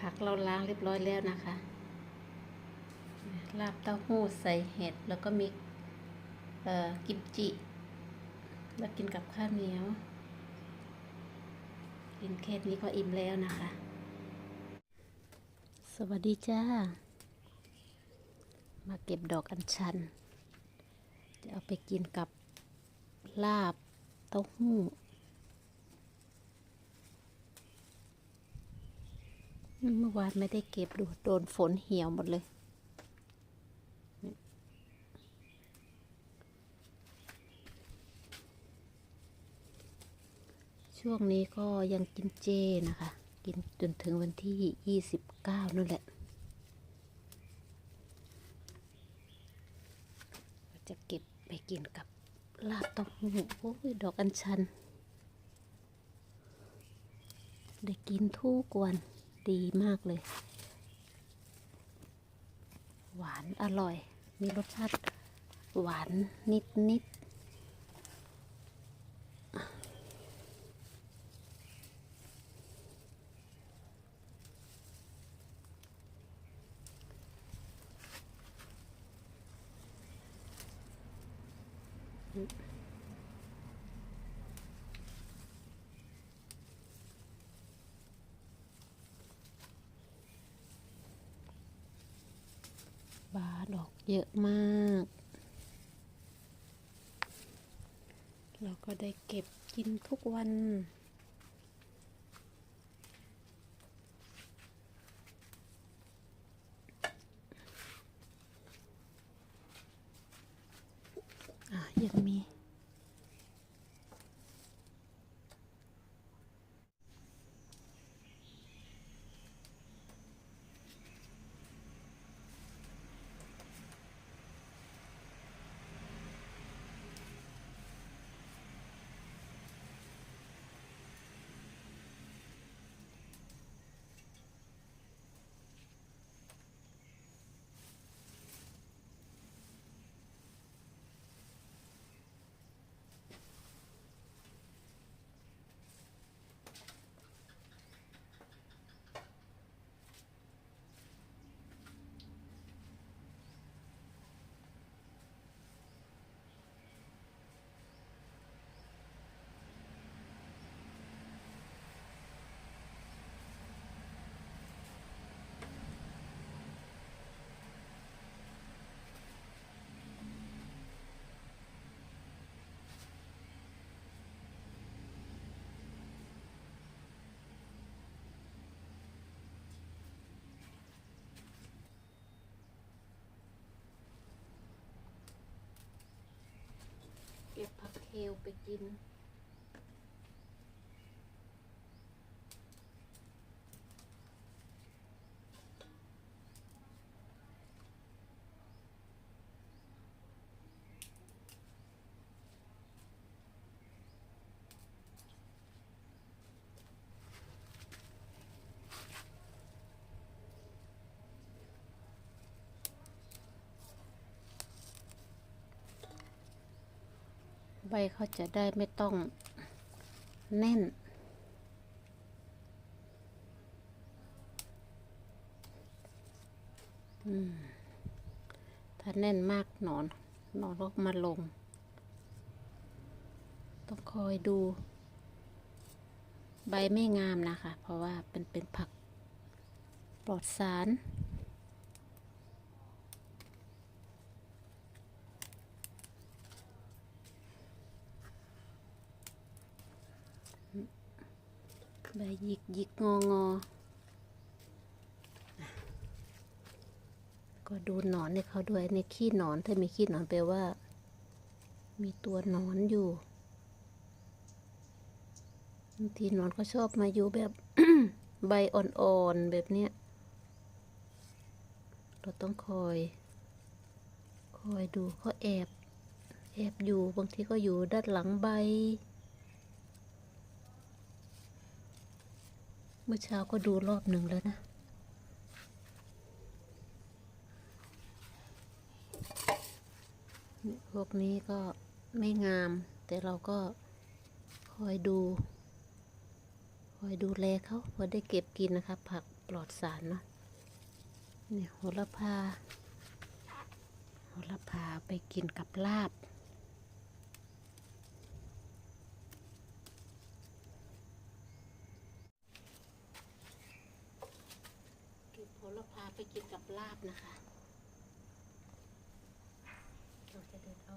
ผักเราล้างเรียบร้อยแล้วนะคะลาบเต้าหู้ใส่เห็ด แล้วก็มีกิมจิ แล้วกินกับข้าวเหนียว กินแค่นี้ก็อิ่มแล้วนะคะ สวัสดีจ้า มาเก็บดอกอัญชัน จะเอาไปกินกับลาบเต้าหู้ เมื่อวานไม่ได้เก็บดูโดนฝนเหี่ยวหมดเลยช่วงนี้ก็ยังกินเจนะคะ กินจนถึงวันที่ยี่สิบเก้านั่นแหละ จะเก็บไปกินกับลาบเต้าหู้โอ้ยดอกอัญชัน ได้กินทุกวัน ดีมากเลย หวานอร่อย มีรสชาติหวานนิดนิดบา ดอกเยอะมาก เราก็ได้เก็บกินทุกวัน อะ ยังมี เก็บผัก เทลไปกิน ใบเขาจะได้ไม่ต้องแน่น ถ้าแน่นมากหนอนหนอนก็มาลง ต้องคอยดู ใบไม่งามนะคะ เพราะว่าเป็นเป็นผักปลอดสาร ใบหยิกหยิกงองอก็ดูหนอนในเขาด้วยในขี้หนอนถ้ามีขี้หนอนแปลว่า มีตัวหนอนอยู่บางทีหนอนก็ชอบมาอยู่แบบใบอ่อนๆแบบเนี้ยเราต้องคอย คอยดูเขาแอบ แอบอยู่บางทีก็อยู่ด้านหลังใบ มื่อเช้าก็ดูรอบหนึ่งแล้วนะ พวกนี้ก็ไม่งาม แต่เราก็คอยดู คอยดูแลเขาพอได้เก็บกินนะคะ ผักปลอดสารเนาะนี่โหระพาโหระพาไปกินกับลาบ เก็บโหระพาไปกินกับลาบนะคะเราจะเดินเอา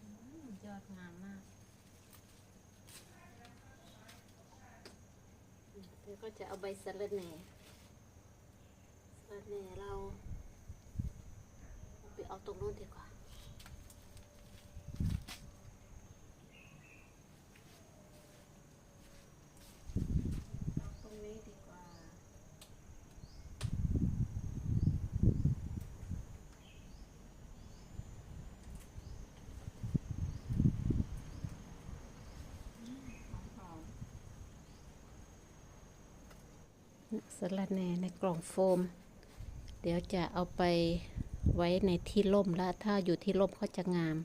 อืมยอดงามมากเดี๋ยวก็จะเอาใบสะระแหน่สะระแหน่เราเอาไปเอาตรงนู้นดีกว่าเอาตรงนี้ดีกว่า สะระแหน่ในกล่องโฟม เดี๋ยวจะเอาไปไว้ในที่ร่มแล้ว ถ้าอยู่ที่ร่มเขาจะงาม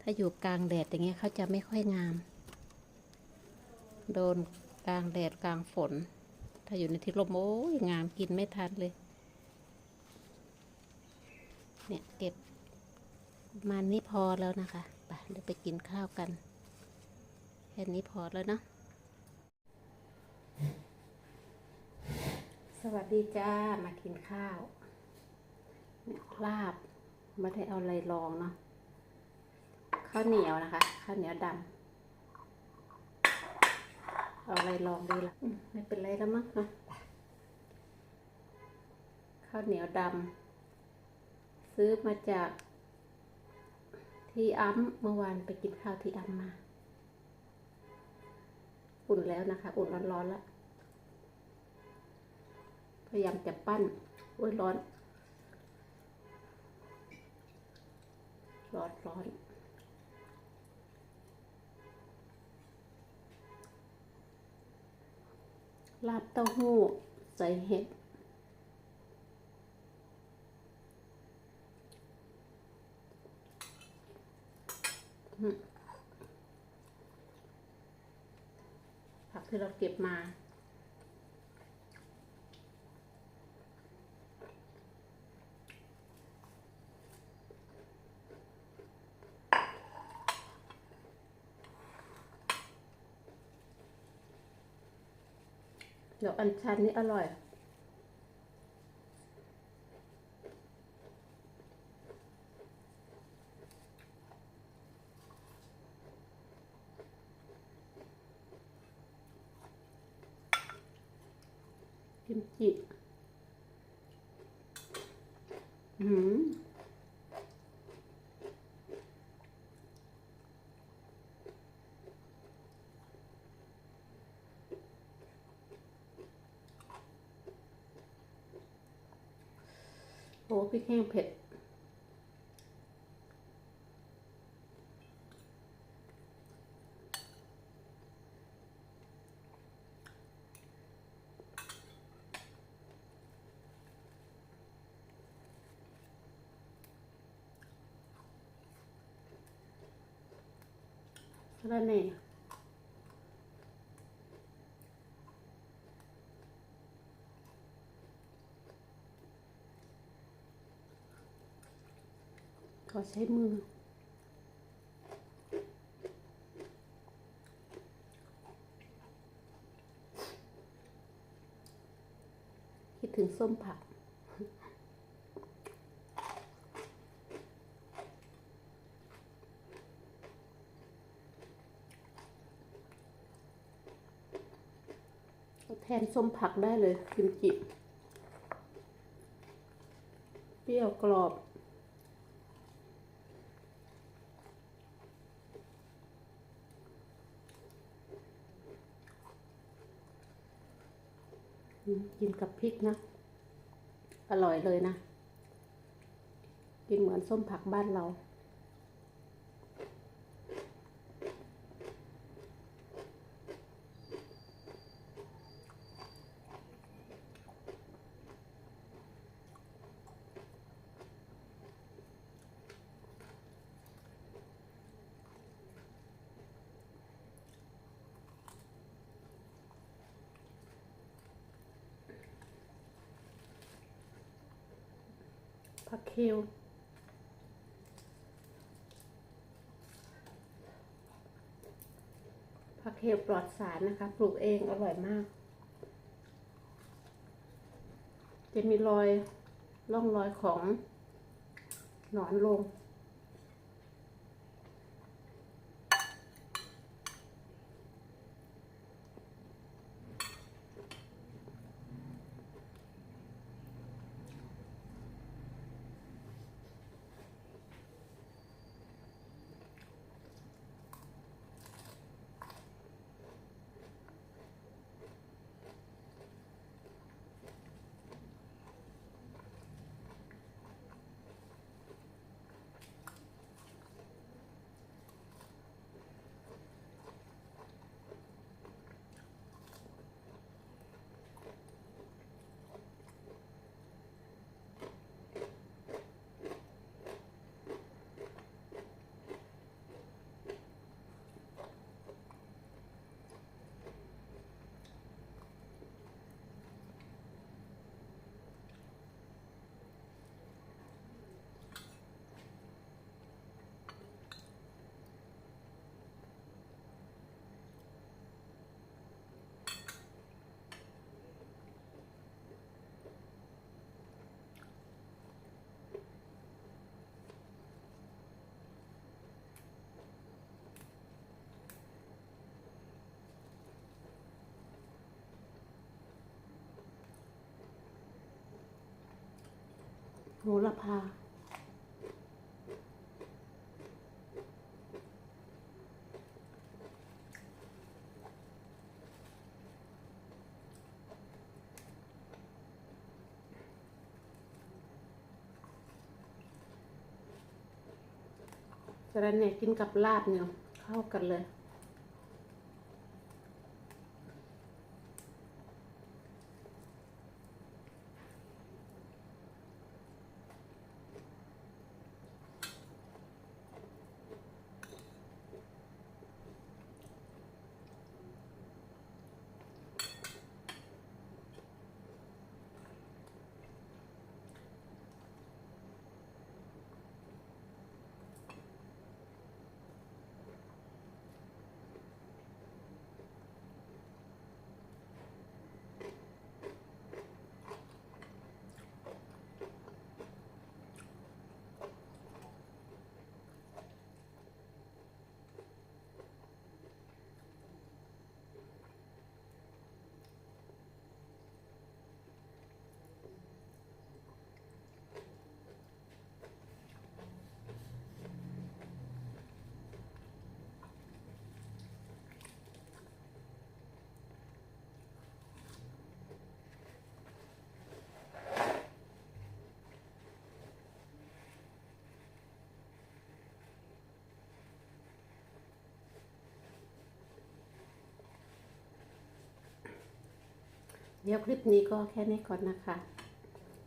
ถ้าอยู่กลางแดดอย่างเงี้ยเขาจะไม่ค่อยงาม โดนกลางแดดกลางฝน ถ้าอยู่ในที่ร่มโอ้ยงามกินไม่ทันเลย เนี่ยเก็บมาณนี้พอแล้วนะคะ ไปเดี๋ยวไปกินข้าวกัน แค่นี้พอแล้วเนาะ สวัสดีจ้ามากินข้าวเนี่ยลาบไม่ได้เอาอะไรรองเนาะข้าวเหนียวนะคะ ข้าวเหนียวดำเอาอะไรลองดีละอืมไม่เป็นไรแล้วมั้งนะข้าวเหนียวดำซื้อมาจากที่อัมเมื่อวานไปกินข้าวที่อัมมา อุ่นแล้วนะคะ อุ่นร้อนๆแล้ว ยายามจะปั้นโอ้ยร้อน ร้อนร้อนลาบเต้าหู้ใส่เห็ดอืมผักที่เราเก็บมา ดี๋ยวอันชันนี่อร่อย กิมจิ อืม ริกแห้งเผ็ด แล้วเนี่ขอ ใช้มือ คิดถึงส้มผักแทนส้มผักได้เลยกิมจิ เปรี้ยวกรอบ กินกับพริกนะ อร่อยเลยนะ กินเหมือนส้มผักบ้านเรา ผักเคียวผักเคียวปลอดสารนะคะ ปลูกเองอร่อยมาก จะมีรอยร่องรอยของหนอนลง โหระพาสะระแหน่กินกับลาบเนี่ยเข้ากันเลย เดี๋ยวคลิปนี้ก็แค่นี้ก่อนนะคะ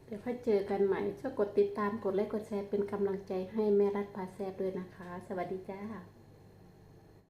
เดี๋ยวค่อยเจอกันใหม่ช่วยกดติดตามกดไลค์กดแชร์เป็นกำลังใจให้แม่รัฐพาแซบด้วยนะคะ สวัสดีจ้า